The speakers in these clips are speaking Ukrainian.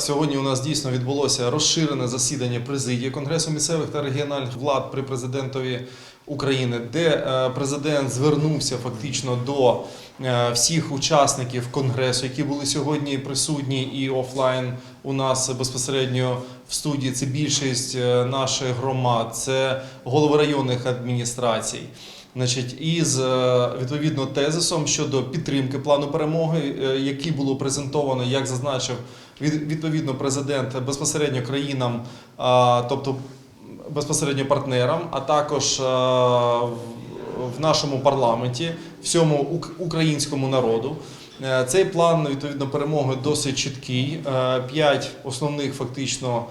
Сьогодні у нас дійсно відбулося розширене засідання президії Конгресу місцевих та регіональних влад при президентові України, де е, президент звернувся фактично до е, всіх учасників конгресу, які були сьогодні присутні і офлайн у нас безпосередньо в студії. Це більшість е, наших громад, це голови районних адміністрацій. Значить, із е, відповідно тезисом щодо підтримки плану перемоги, е, який було презентовано, як зазначив відповідно президент безпосередньо країнам, тобто безпосередньо партнерам, а також в- в нашому парламенті, всьому українському народу. Е, Цей план відповідно перемоги досить чіткий. Е, П'ять основних фактично.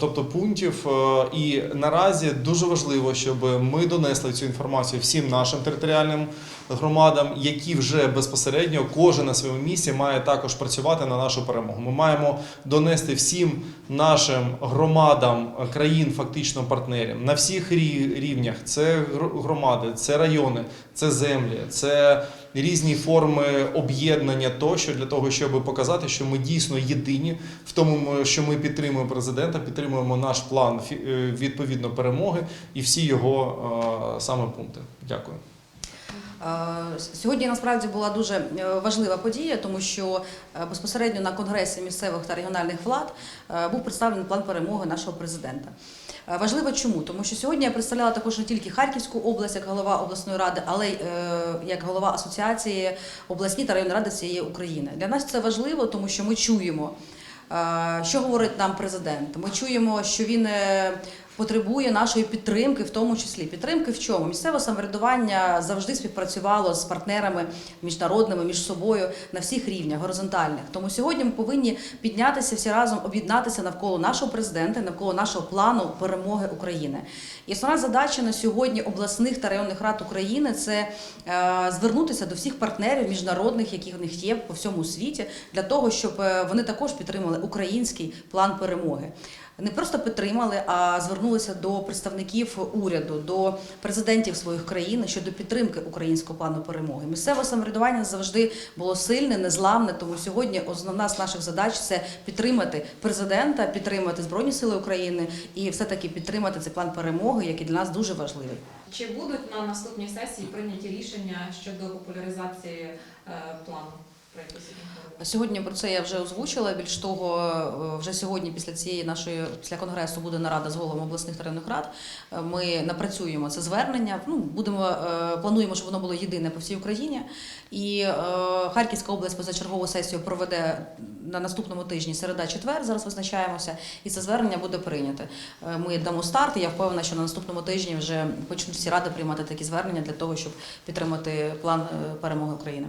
Тобто пунктів, Е, і наразі дуже важливо, щоб ми донесли цю інформацію всім нашим територіальним громадам, які вже безпосередньо кожен на своєму місці має також працювати на нашу перемогу. Ми маємо донести всім нашим громадам країн, фактично партнерів на всіх рі- рівнях. Це гр- громади, це райони, це землі, це різні форми об'єднання тощо для того, щоб показати, що ми дійсно єдині в тому, що ми підтримуємо президента, підтримуємо наш план е, відповідно перемоги і всі його саме пункти. Дякую. Е, Сьогодні насправді була дуже е, важлива подія, тому що е, безпосередньо на конгресі місцевих та регіональних влад був представлений план перемоги нашого президента. Важливо чому? Тому що сьогодні я представляла також не тільки Харківську область як голова обласної ради, але й як голова асоціації обласні та районні ради цієї України. Для нас це важливо, тому що ми чуємо. Що говорить нам президент? Ми чуємо, що він потребує нашої підтримки, в тому числі підтримки в чому місцеве самоврядування завжди співпрацювало з партнерами міжнародними між собою на всіх рівнях горизонтальних. Тому сьогодні ми повинні піднятися всі разом, об'єднатися навколо нашого президента, навколо нашого плану перемоги України. І основна задача на сьогодні обласних та районних рад України це е, звернутися до всіх партнерів міжнародних, які в них є по всьому світі, для того, щоб е, вони також підтримали український план перемоги не просто підтримали, а звернулися до представників уряду, до президентів своїх країн щодо підтримки українського плану перемоги. Місцеве самоврядування завжди було сильне, незламне. Тому сьогодні основна з наших задач це підтримати президента, підтримати збройні сили України і все таки підтримати цей план перемоги, який для нас дуже важливий. Чи будуть на наступній сесії прийняті рішення щодо популяризації е, плану, про який сьогодні про це я вже озвучила. Більш того, е, вже сьогодні, після цієї нашої після конгресу, буде нарада з головами обласних та районних рад. Е, Ми напрацюємо це звернення. Ну будемо е, плануємо, щоб воно було єдине по всій Україні. І Харківська область позачергову сесію проведе на наступному тижні, середа, четвер. Зараз визначаємося, і це звернення буде прийнято. Е, Ми дамо старт. і Я впевнена, що на наступному тижні вже почнуть всі ради приймати такі звернення для того, щоб підтримати план перемоги України.